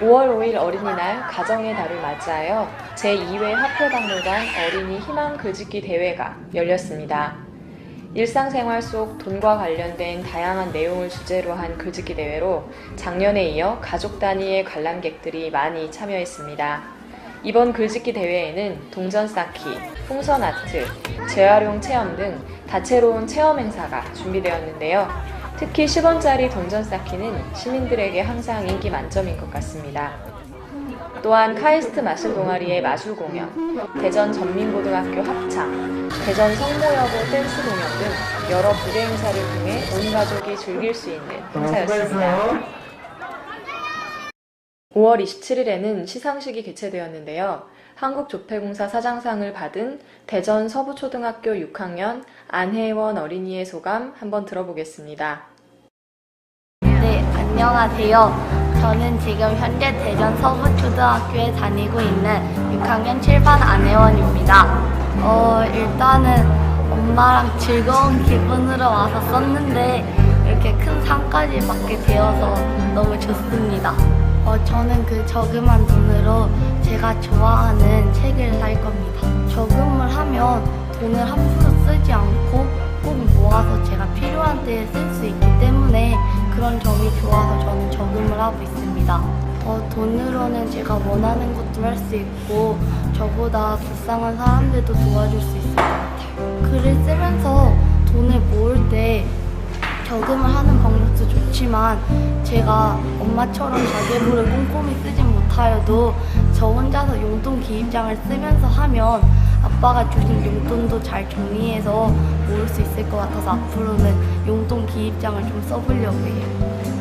5월 5일 어린이날 가정의 달을 맞이하여 제2회 화폐박물관 어린이 희망 글짓기 대회가 열렸습니다. 일상생활 속 돈과 관련된 다양한 내용을 주제로 한 글짓기 대회로 작년에 이어 가족 단위의 관람객들이 많이 참여했습니다. 이번 글짓기 대회에는 동전 쌓기, 풍선 아트, 재활용 체험 등 다채로운 체험 행사가 준비되었는데요. 특히 10원짜리 동전 쌓기는 시민들에게 항상 인기 만점인 것 같습니다. 또한 카이스트 마술 동아리의 마술 공연, 대전 전민고등학교 합창, 대전 성모여고 댄스 공연 등 여러 무대 행사를 통해 온 가족이 즐길 수 있는 행사였습니다. 5월 27일에는 시상식이 개최되었는데요. 한국조폐공사 사장상을 받은 대전 서부초등학교 6학년 안혜원 어린이의 소감 한번 들어보겠습니다. 네, 안녕하세요. 저는 지금 현재 대전 서부초등학교에 다니고 있는 6학년 7반 안혜원입니다. 어, 일단은 엄마랑 즐거운 기분으로 와서 썼는데 이렇게 큰 상까지 받게 되어서 너무 좋습니다. 어, 저는 그 저금한 돈으로 제가 좋아하는 책을 살 겁니다. 저금을 하면 돈을 함부로 쓰지 않고 꼭 모아서 제가 필요한 때에 쓸 수 있기 때문에 그런 점이 좋아서 저는 저금을 하고 있습니다. 어, 돈으로는 제가 원하는 것도 할 수 있고 저보다 불쌍한 사람들도 도와줄 수 있을 것 같아요. 글을 쓰면서 돈을 모을 때 저금을 하는 방법 도 좋지만 제가 엄마처럼 가계부를 꼼꼼히 쓰진 못하여도 저 혼자서 용돈 기입장을 쓰면서 하면 아빠가 주신 용돈도 잘 정리해서 모을 수 있을 것 같아서 앞으로는 용돈 기입장을 좀 써보려고 해요.